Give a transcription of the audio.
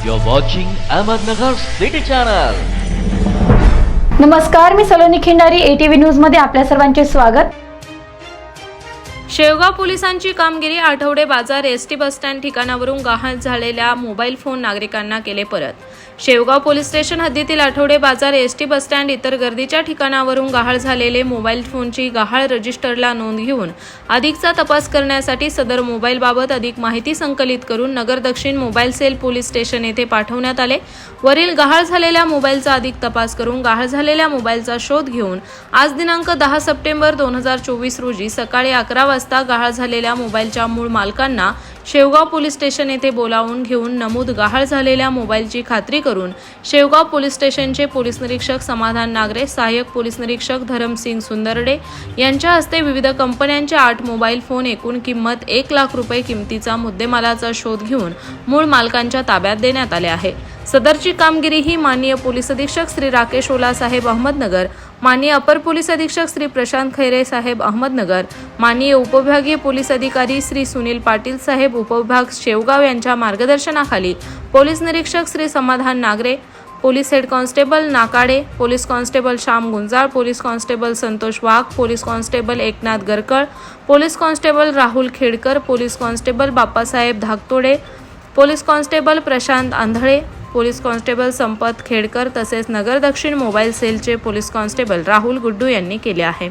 You're watching Ahmednagar City Channel. नमस्कार मी Saloni Khindari ATV न्यूजमध्ये आपल्या सर्वांचे स्वागत शेवगाव पोलिसांची कामगिरी आठवडे बाजार एस टी बसस्टँड ठिकाणावरून गहाळ झालेल्या मोबाईल फोन नागरिकांना केले परत शेवगाव पोलीस स्टेशन हद्दीतील आठवडे बाजार एस टी बसस्टँड इतर गर्दीच्या ठिकाणावरून गहाळ झालेले मोबाईल फोनची गहाळ रजिस्टरला नोंद घेऊन अधिकचा तपास करण्यासाठी सदर मोबाईलबाबत अधिक माहिती संकलित करून नगर दक्षिण मोबाईल सेल पोलीस स्टेशन येथे पाठवण्यात आले. वरील गहाळ झालेल्या मोबाईलचा अधिक तपास करून गहाळ झालेल्या मोबाईलचा शोध घेऊन आज दिनांक दहा सप्टेंबर दोन हजार चोवीस रोजी सकाळी अकरा वाजता गहाळ झालेल्या मोबाईलच्या मूळ मालकांना शेवगाव पोलीस स्टेशन येथे बोलावून घेऊन नमूद गहाळ झालेल्या मोबाईलची खात्री करून शेवगाव पोलीस स्टेशनचे पोलीस निरीक्षक समाधान नागरे सहाय्यक पोलीस निरीक्षक धरमसिंग सुंदरडे यांच्या हस्ते विविध कंपन्यांचे आठ मोबाईल फोन एकूण किंमत एक लाख रुपये किमतीचा मुद्देमालाचा शोध घेऊन मूळ मालकांच्या ताब्यात देण्यात आले आहे. सदरची कामगिरी ही माननीय पोलीस अधीक्षक श्री राकेश ओला साहेब अहमदनगर माननीय अपर पोलीस अधीक्षक श्री प्रशांत खैरे साहेब अहमदनगर माननीय उपविभागीय पोलीस अधिकारी श्री सुनील पाटील साहेब उपविभाग शेवगाव यांच्या मार्गदर्शनाखाली पोलीस निरीक्षक Shri Samadhan Nagare police head constable Nakade police constable Shyam Gunjal police constable Santosh Wagh police constable Eknath Garkal police constable Rahul Khedkar police constable Bappasaheb Dhaktode police constable Prashant Andhale police constable Sampat Khedkar तसेच नगर दक्षिण mobile सेलचे police constable Rahul Guddu यांनी केले आहे.